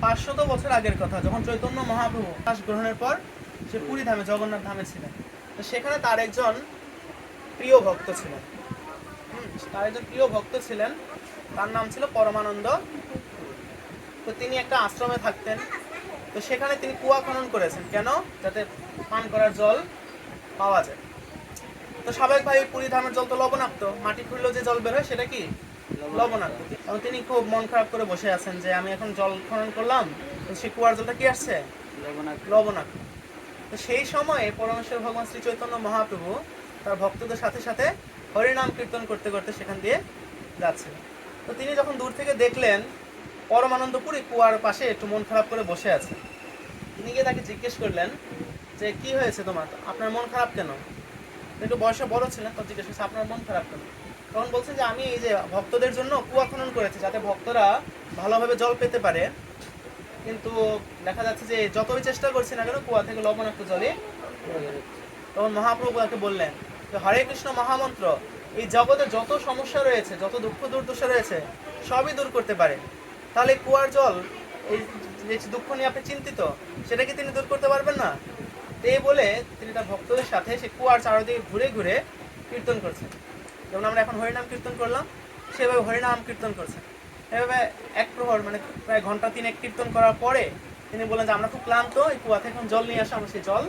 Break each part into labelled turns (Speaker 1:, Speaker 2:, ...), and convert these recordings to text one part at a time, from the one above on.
Speaker 1: পাঁচশত বছর আগের কথা, যখন চৈতন্য মহাপ্রভু শ্বাস গ্রহণের পর সে পুরী ধামে, জগন্নাথ ধামে ছিলেন। তো সেখানে তার একজন প্রিয় ভক্ত ছিলেন। তার একজন প্রিয় ভক্ত ছিলেন। তার নাম ছিল পরমানন্দ। তো তিনি একটা আশ্রমে থাকতেন। তো সেখানে তিনি কুয়া খনন করেছেন। কেন? যাতে পান করার জল পাওয়া যায়। তো স্বাভাবিকভাবে পুরী ধামের জল তো লবণাক্ত। মাটি খুললেও যে জল বের হয়, সেটা কি? লবণাক্ত। এবং তিনি খুব মন খারাপ করে বসে আছেন যে আমি এখন জল খনন করলাম তো সে কুয়ার জলটা কি আসছে? লবণাক্ত। তো সেই সময়ে পরমেশ্বর ভগবান শ্রী চৈতন্য মহাপ্রভু তার ভক্তদের সাথে সাথে হরিনাম কীর্তন করতে করতে সেখান দিয়ে যাচ্ছিলেন তো তিনি যখন দূর থেকে দেখলেন পরমানন্দপুরী কুয়ার পাশে একটু মন খারাপ করে বসে আছে। তিনি গিয়ে তাকে জিজ্ঞেস করলেন যে কি হয়েছে তোমার? আপনার মন খারাপ কেন? একটু বয়সে বড় ছিলেন তো জিজ্ঞেস করছে আপনার মন খারাপ কেন? তখন বলছেন যে আমি এই যে ভক্তদের জন্য কুয়া খনন করেছি, যাতে ভক্তরা ভালোভাবে জল পেতে পারে। কিন্তু দেখা যাচ্ছে যে যতই চেষ্টা করছি না কেন, কুয়া থেকে লবণাক্ত জলে তখন মহাপ্রভু তাকে বললেন যে, হরে কৃষ্ণ মহামন্ত্র, এই জগতে যত সমস্যা রয়েছে, যত দুঃখ দুর্দশা রয়েছে, সবই দূর করতে পারে। তাহলে কুয়ার জল, এই যে দুঃখ নিয়ে আপনি চিন্তিত, সেটা কি তিনি দূর করতে পারবেন না? তো বলে তিনি তার ভক্তদের সাথে সে কুয়ার চারদিকে ঘুরে ঘুরে কীর্তন করছেন। যেমন আমরা এখন হরিনাম কীর্তন করলাম, সেভাবে হরিনাম কীর্তন করছেন। এভাবে এক প্রহর মানে প্রায় ঘণ্টা তিনেক কীর্তন করার পরে তিনি বললেন যে, আমরা খুব ক্লান্ত, এই কুয়া থেকে এখন জল নিয়ে আসো, আমরা সেই জল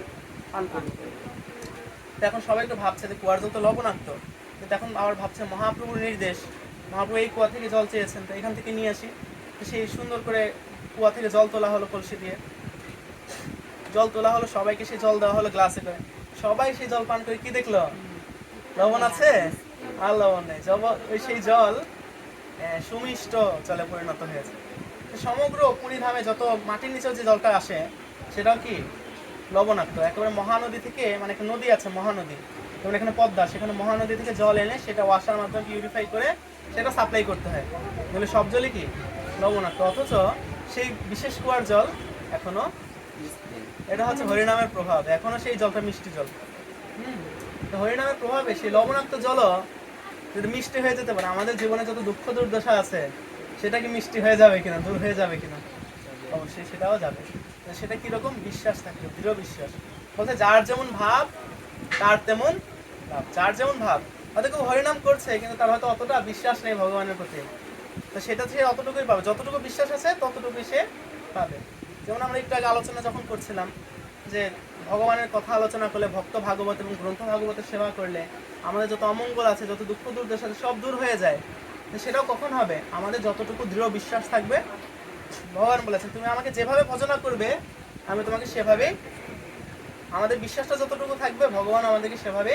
Speaker 1: পান করি তো এখন সবাই একটু ভাবছে যে, কুয়ার জল তো লবণাক্ত। কিন্তু এখন আবার ভাবছে মহাপ্রভুর নির্দেশ, মহাপ্রভু এই কুয়া থেকে জল চেয়েছেন, তো এখান থেকে নিয়ে আসি। তো সেই সুন্দর করে কুয়া থেকে জল তোলা হলো কলসি দিয়ে। জল তোলা হলো, সবাইকে সেই জল দেওয়া হলো গ্লাসে করে। সবাই সেই জল পান করে কি দেখল? লবণ আছে? আর লবণ নেই। জব ওই সেই জল সুমিষ্ট জলে পরিণত হয়েছে। সমগ্র পুরী ধামে যত মাটির নিচেও যে জলটা আসে সেটাও কি লবণাক্ত? একেবারে মহানদী থেকে মানে একটা নদী আছে মহানদী। যেমন এখানে পদ্মা সেখানে মহানদী থেকে জল এনে সেটা ওয়াশার মাধ্যমে পিউরিফাই করে সেটা সাপ্লাই করতে হয়। তাহলে সব জলই কি লবণাক্ত? অথচ সেই বিশেষ কুয়ার জল এখনও এটা হচ্ছে হরিনামের প্রভাব। এখনও সেই জলটা মিষ্টি জল। হুম? হরিনামের প্রভাবে সেই লবণাক্ত জল যদি মিষ্টি হয়ে যেতে পারে, আমাদের জীবনে যত দুঃখ দুর্দশা আছে, সেটা কি মিষ্টি হয়ে যাবে কিনা, দূর হয়ে যাবে কিনা? অবশ্যই সেটাও যাবে। সেটা কীরকম? বিশ্বাস থাকবে দৃঢ় বিশ্বাস। বলতে যার যেমন ভাব, তার তেমন লাভ যার যেমন ভাব। হয়তো কেউ হরিনাম করছে, কিন্তু তার হয়তো অতটা বিশ্বাস নেই ভগবানের প্রতি। তো সেটা সে অতটুকুই পাবে। যতটুকু বিশ্বাস আছে, ততটুকুই সে পাবে। যেমন আমরা একটু আগে আলোচনা যখন করছিলাম যে ভগবানের কথা আলোচনা করলে, ভক্ত ভাগবত এবং গ্রন্থ ভাগবতের সেবা করলে আমাদের যত অমঙ্গল আছে, যত দুঃখ দুর্দশা সব দূর হয়ে যায়। সেটাও কখন হবে? আমাদের যতটুকু দৃঢ় বিশ্বাস থাকবে, ভগবান বলেছে, তুমি আমাকে যেভাবে ভজনা করবে, আমি তোমাকে সেভাবেই, আমাদের বিশ্বাসটা যতটুকু থাকবে, ভগবান আমাদেরকে সেভাবে